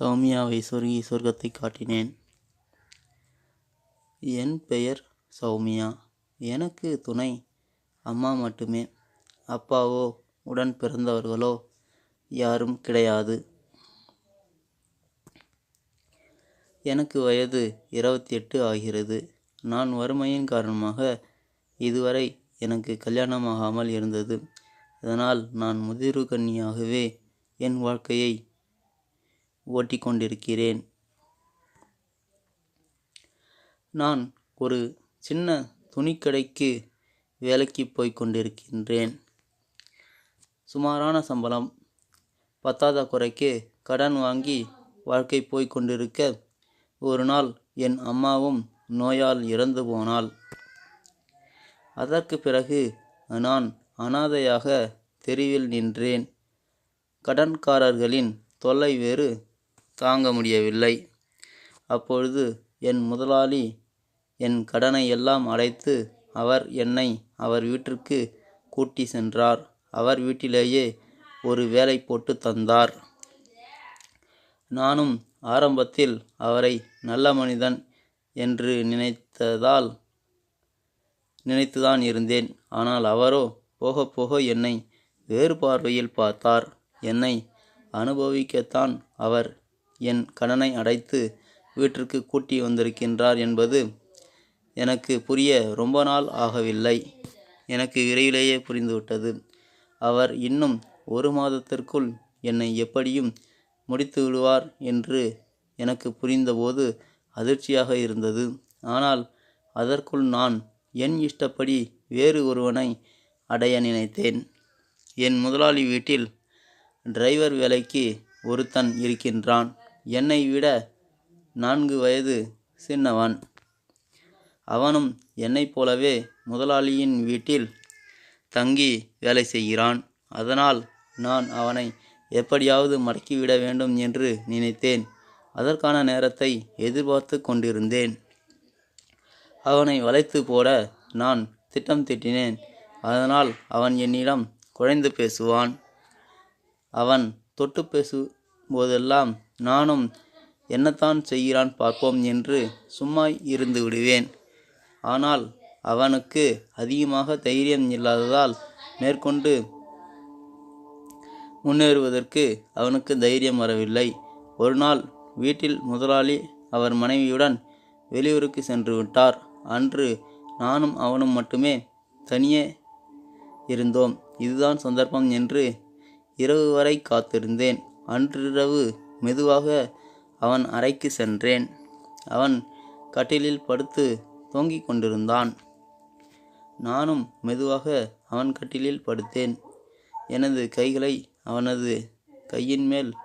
சௌமியாவை சொருகி சொர்க்கத்தை காட்டினேன். என் பெயர் சௌமியா. எனக்கு துணை அம்மா மட்டுமே. அப்பாவோ உடன் பிறந்தவர்களோ யாரும் கிடையாது. எனக்கு வயது இருபத்தி எட்டு ஆகிறது. நான் வறுமையின் காரணமாக இதுவரை எனக்கு கல்யாணமாகாமல் இருந்தது. இதனால் நான் முதிர்வு கன்னியாகவே என் வாழ்க்கையை ஓட்டிக்கொண்டிருக்கிறேன். நான் ஒரு சின்ன துணிக்கடைக்கு வேலைக்கு போய் கொண்டிருக்கின்றேன். சுமாரான சம்பளம். பத்தாத குறைக்கு கடன் வாங்கி வாழ்க்கை போய் கொண்டிருக்க ஒரு நாள் என் அம்மாவும் நோயால் இறந்து போனாள். அதற்கு பிறகு நான் அனாதையாக தெருவில் நின்றேன். கடன்காரர்களின் தொல்லை வேறு தாங்க முடியவில்லை. அப்பொழுது என் முதலாளி என் கடனை எல்லாம் அடைத்து அவர் என்னை அவர் வீட்டிற்கு கூட்டி சென்றார். அவர் வீட்டிலேயே ஒரு வேலை போட்டு தந்தார். நானும் ஆரம்பத்தில் அவரை நல்ல மனிதன் என்று நினைத்ததால் நினைத்துதான் இருந்தேன். ஆனால் அவரோ போக போக என்னை வேறு பார்வையில் பார்த்தார். என்னை அனுபவிக்கத்தான் அவர் என் கடனை அடைத்து வீட்டிற்கு கூட்டி வந்திருக்கின்றார் என்பது எனக்கு புரிய ரொம்ப நாள் ஆகவில்லை. எனக்கு விரைவிலேயே புரிந்துவிட்டது. அவர் இன்னும் ஒரு மாதத்திற்குள் என்னை எப்படியும் முடித்து விடுவார் என்று எனக்கு புரிந்தபோது அதிர்ச்சியாக இருந்தது. ஆனால் அதற்குள் நான் என் இஷ்டப்படி வேறு ஒருவனை அடைய நினைத்தேன். என் முதலாளி வீட்டில் டிரைவர் வேலைக்கு ஒருத்தன் இருக்கின்றான். என்னை விட நான்கு வயது சின்னவன். அவனும் என்னைப் போலவே முதலாளியின் வீட்டில் தங்கி வேலை செய்கிறான். அதனால் நான் அவனை எப்படியாவது மடக்கிவிட வேண்டும் என்று நினைத்தேன். அதற்கான நேரத்தை எதிர்பார்த்து கொண்டிருந்தேன். அவனை வளைத்து போட நான் திட்டம் திட்டினேன். அதனால் அவன் என்னிடம் குழைந்து பேசுவான். அவன் தொட்டு பேசு போதெல்லாம் நானும் என்னத்தான் செய்கிறான் பார்ப்போம் என்று சும்மா இருந்து விடுவேன். ஆனால் அவனுக்கு அதிகமாக தைரியம் இல்லாததால் மேற்கொண்டு முன்னேறுவதற்கு அவனுக்கு தைரியம் வரவில்லை. ஒரு நாள் வீட்டில் முதலாளி அவர் மனைவியுடன் வெளியூருக்கு சென்று விட்டார். அன்று நானும் அவனும் மட்டுமே தனியே இருந்தோம். இதுதான் சந்தர்ப்பம் என்று இரவு வரை காத்திருந்தேன். அன்றிரவு மெதுவாக அவன் அறைக்கு சென்றேன். அவன் கட்டிலில் படுத்து தூங்கிக் கொண்டிருந்தான். நானும் மெதுவாக அவன் கட்டிலில் படுத்தேன். எனது கைகளை அவனது கையின் மேல்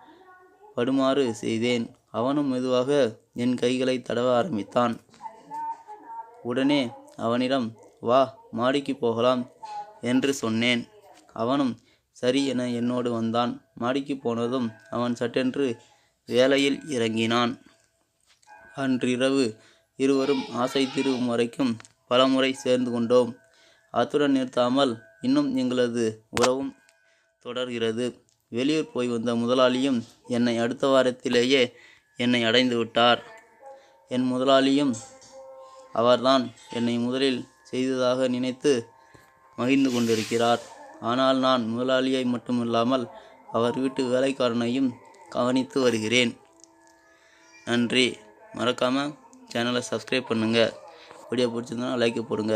படுமாறு செய்தேன். அவனும் மெதுவாக என் கைகளை தடவ ஆரம்பித்தான். உடனே அவனிடம் வா மாடிக்கு போகலாம் என்று சொன்னேன். அவனும் சரி என என்னோடு வந்தான். மாடிக்கு போனதும் அவன் சட்டென்று வேலையில் இறங்கினான். அன்றிரவு இருவரும் ஆசை தீர்வும் வரைக்கும் பலமுறை சேர்ந்து கொண்டோம். அத்துடன் நிறுத்தாமல் இன்னும் எங்களது உறவும் தொடர்கிறது. வெளியூர் போய் வந்த முதலாளியும் என்னை அடுத்த வாரத்திலேயே என்னை அடைந்து விட்டார். என் முதலாளியும் அவர்தான் என்னை முதலில் செய்ததாக நினைத்து மகிழ்ந்து கொண்டிருக்கிறார். ஆனால் நான் முதலாளியை மட்டுமில்லாமல் அவர் வீட்டு வேலைக்காரனையும் கவனித்து வருகிறேன். நன்றி. மறக்காமல் சேனலை சப்ஸ்கிரைப் பண்ணுங்கள் வீடியோ பிடிச்சிருந்தா லைக்கை போடுங்க.